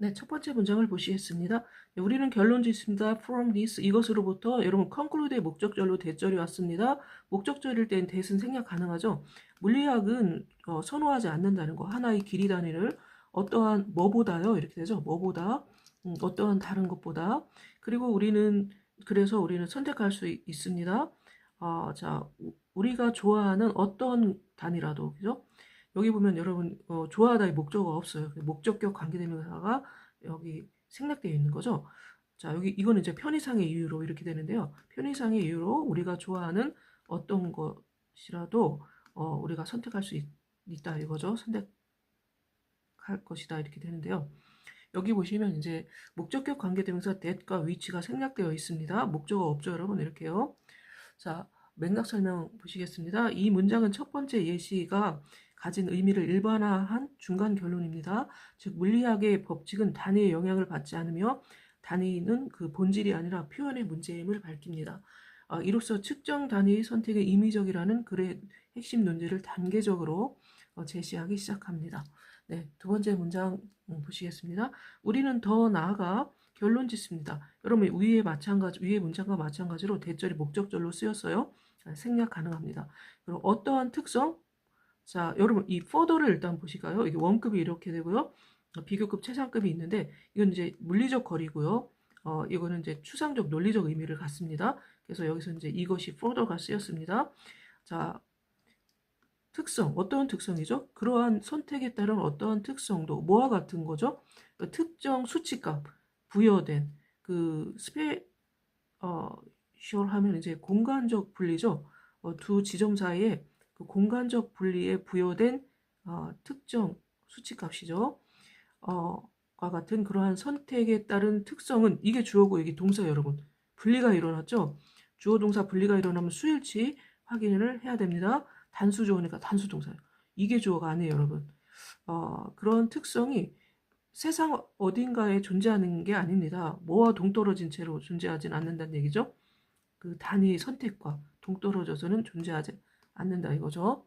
네, 첫 번째 문장을 보시겠습니다. 네, 우리는 결론 짓습니다. From this 이것으로부터 여러분 conclude의 목적절로 대절이 왔습니다. 목적절일 땐 대은 생략 가능하죠. 물리학은 어, 선호하지 않는다는 거 하나의 길이 단위를 어떠한 뭐보다요 이렇게 되죠. 뭐보다 음, 어떠한 다른 것보다 그리고 우리는 그래서 우리는 선택할 수 있, 있습니다. 아, 자 우- 우리가 좋아하는 어떤 단위라도 그죠? 여기 보면 여러분 어, 좋아하다의 목적어가 없어요. 목적격 관계대명사가 여기 생략되어 있는 거죠. 자 여기 이거는 이제 편의상의 이유로 이렇게 되는데요. 편의상의 이유로 우리가 좋아하는 어떤 것이라도 어, 우리가 선택할 수 있, 있다 이거죠. 선택할 것이다 이렇게 되는데요. 여기 보시면 이제 목적격 관계대명사 that과 which가 생략되어 있습니다. 목적어 없죠, 여러분 이렇게요. 자 맥락 설명 보시겠습니다. 이 문장은 첫 번째 예시가 가진 의미를 일반화한 중간 결론입니다. 즉 물리학의 법칙은 단위의 영향을 받지 않으며 단위는 그 본질이 아니라 표현의 문제임을 밝힙니다. 아, 이로써 측정 단위의 선택이 임의적이라는 글의 핵심 논지를 단계적으로 어, 제시하기 시작합니다. 네, 두 번째 문장 음, 보시겠습니다. 우리는 더 나아가 결론 짓습니다. 여러분 위에 마찬가지 위에 문장과 마찬가지로 대절이 목적절로 쓰였어요. 아, 생략 가능합니다. 그리고 어떠한 특성 자, 여러분 이 further를 일단 보실까요? 이게 원급이 이렇게 되고요. 어, 비교급 최상급이 있는데 이건 이제 물리적 거리고요. 어, 이거는 이제 추상적 논리적 의미를 갖습니다. 그래서 여기서 이제 이것이 further가 쓰였습니다. 자, 특성 어떠한 특성이죠? 그러한 선택에 따른 어떠한 특성도 뭐와 같은 거죠? 그 특정 수치값 부여된 그 스페 어, 셜 하면 이제 공간적 분리죠. 어, 두 지점 사이에 그 공간적 분리에 부여된 어, 특정 수치값이죠. 어, 과 같은 그러한 선택에 따른 특성은 이게 주어고 이게 동사 여러분 분리가 일어났죠. 주어 동사 분리가 일어나면 수일치 확인을 해야 됩니다. 단수 주어니까 단수 동사요. 이게 주어가 아니에요, 여러분. 어, 그런 특성이 세상 어딘가에 존재하는 게 아닙니다. 뭐와 동떨어진 채로 존재하진 않는다는 얘기죠. 그 단위의 선택과 동떨어져서는 존재하지 않는다 이거죠.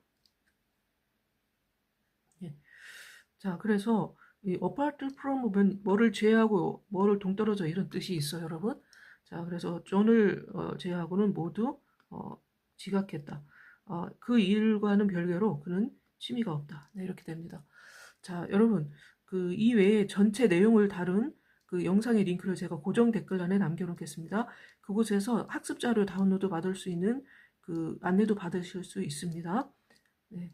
예. 자, 그래서 이 apart from은 뭐를 제외하고 뭐를 동떨어져 이런 뜻이 있어요, 여러분. 자, 그래서 존을 어, 제외하고는 모두 어, 지각했다. 어, 그 일과는 별개로 그는 취미가 없다. 네, 이렇게 됩니다. 자, 여러분, 그 이외에 전체 내용을 다룬 그 영상의 링크를 제가 고정 댓글란에 남겨놓겠습니다. 그곳에서 학습 자료 다운로드 받을 수 있는 그 안내도 받으실 수 있습니다. 네,